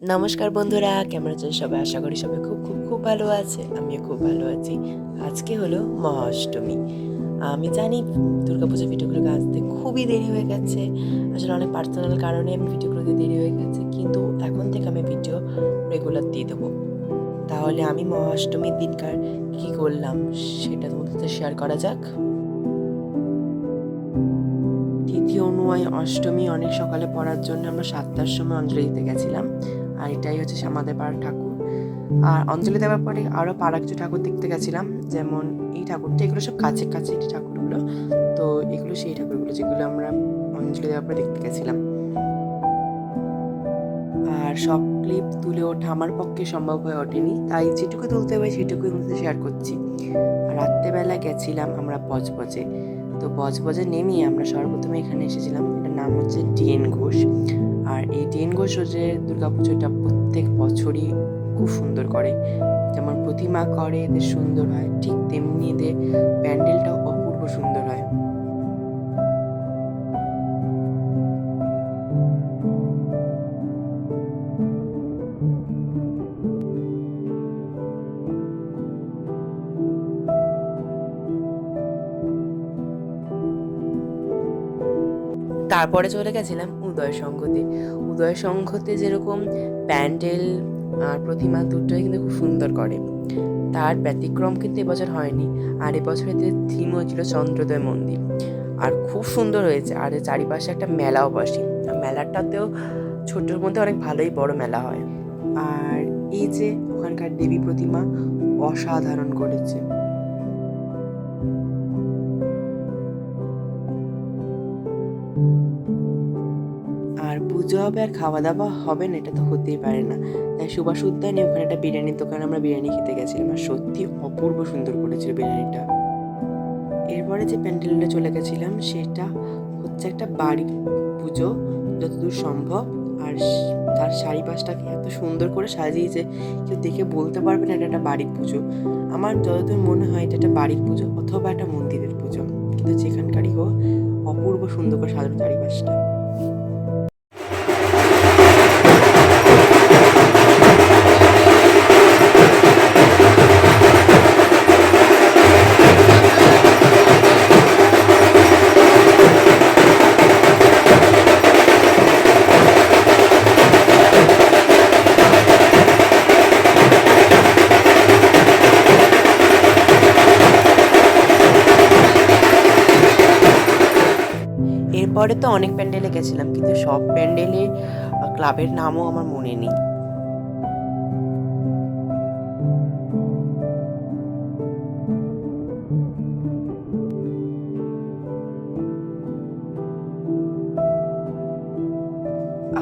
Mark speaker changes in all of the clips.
Speaker 1: নমস্কার বন্ধুরা, কেমন আছেন সবাই? আশা করি সবাই খুব খুব খুব ভালো আছে। আমিও খুব ভালো আছি। আজকে হলো মহাষ্টমী। আমি জানি দুর্গাপুজো ভিডিওগুলো আসতে খুবই দেরি হয়ে গেছে। আসলে অনেক পার্সোনাল কারণে আমি ভিডিওগুলোতে দেরি হয়ে গেছে, কিন্তু এখন থেকে আমি ভিডিও রেগুলার দিয়ে দেবো। তাহলে আমি মহাষ্টমীর দিনকার কী করলাম সেটা তোমাদের সাথে শেয়ার করা যাক। তিথি অনুয়ায় অষ্টমী অনেক সকালে পড়ার জন্য আমরা সাতটার সময় অঞ্জলি দিতে গেছিলাম। আর এটাই হচ্ছে আমাদের পাড়ার ঠাকুর। আর অঞ্জলি দেওয়ার পরে আরও পাড়া কিছু ঠাকুর দেখতে গেছিলাম, যেমন এই ঠাকুরটা, এগুলো সব কাছে কাছে ঠাকুরগুলো। তো এগুলো সেই ঠাকুরগুলো যেগুলো আমরা অঞ্জলি দেওয়ার পরে দেখতে গেছিলাম। সব ক্লিপ তুলে ওঠা আমার পক্ষে সম্ভব হয়ে ওঠেনি। তাই যেটুকু তুলতে হবে সেটুকুই মধ্যে শেয়ার করছি। রাত্রেবেলা গেছিলাম আমরা বজবজে। তো বজবজে নেমেই আমরা সর্বপ্রথমে এখানে এসেছিলাম। এটার নাম হচ্ছে ডিএন ঘোষ। আর এই ডিএন ঘোষ যে দুর্গাপুজোটা প্রত্যেক বছরই খুব সুন্দর করে। যেমন প্রতিমা করে, এদের সুন্দর হয়, ঠিক তেমনি এদের প্যান্ডেলটাও অপূর্ব সুন্দর হয়। তারপরে চলে গেছিলাম উদয় সংঘতে। উদয় সংঘতে যেরকম প্যান্ডেল আর প্রতিমা দুটোই কিন্তু খুব সুন্দর করে। তার ব্যতিক্রম কিন্তু এবছর হয়নি। আর এবছর এতে থিমও ছিল চন্দ্রোদয় মন্দির। আর খুব সুন্দর হয়েছে। আর চারিপাশে একটা মেলাও বসে। মেলাটাতেও ছোটোর মধ্যে অনেক ভালোই বড় মেলা হয়। আর এই যে ওখানকার দেবী প্রতিমা অসাধারণ করেছে। পুজো হবে আর খাওয়া দাওয়া হবে না, এটা তো হতেই পারে না। তাই সুভাষ উদ্যানে ওখানে একটা বিরিয়ানির দোকানে আমরা বিরিয়ানি খেতে গেছিলাম আর সত্যি অপূর্ব সুন্দর করেছিল বিরিয়ানিটা। এরপরে যে প্যান্ডেলটা চলে গেছিলাম, সেটা হচ্ছে একটা বাড়ির পুজো, যতদূর সম্ভব। আর তার চারিপাশটাকে এত সুন্দর করে সাজিয়েছে, কেউ দেখে বলতে পারবে না এটা একটা বাড়ির পুজো। আমার যতদূর মনে হয় এটা একটা বাড়ির পুজো অথবা একটা মন্দিরের পুজো। কিন্তু যেখানকারই হোক, অপূর্ব সুন্দর করে সাজানো চারিপাশটা। এরপরে তো অনেক প্যান্ডেলে গেছিলাম, কিন্তু সব প্যান্ডেলে ক্লাবের নামও আমার মনে নেই।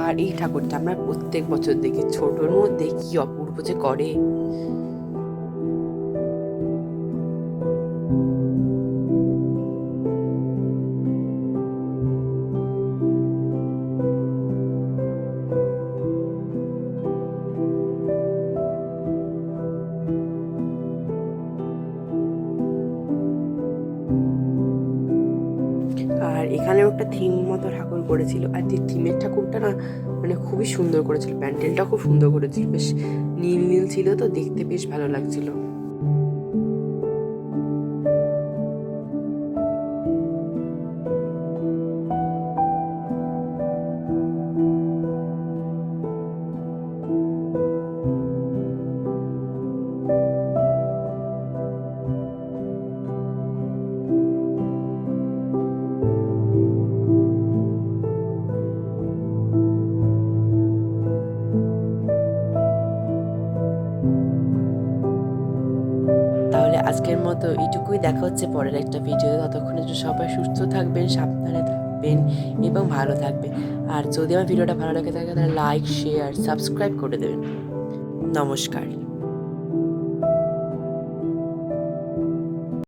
Speaker 1: আর এই ঠাকুরটা আমরা প্রত্যেক বছর দেখি, ছোটর মধ্যে কি অপূর্ব যে করে। এখানেও একটা থিম মতো ঠাকুর করেছিল। আর যে থিমের ঠাকুরটা না মানে খুবই সুন্দর করেছিল। প্যান্ডেলটা খুব সুন্দর করেছিল। বেশ নীল নীল ছিল তো, দেখতে বেশ ভালো লাগছিল। আজকের মতো এইটুকুই। দেখা হচ্ছে পরের একটা ভিডিও ততক্ষণে সবাই সুস্থ থাকবেন, সাবধানে থাকবেন এবং ভালো থাকবেন। আর যদি আমার ভিডিওটা ভালো লাগে থাকে, তাহলে লাইক শেয়ার সাবস্ক্রাইব করে দেবেন। নমস্কার।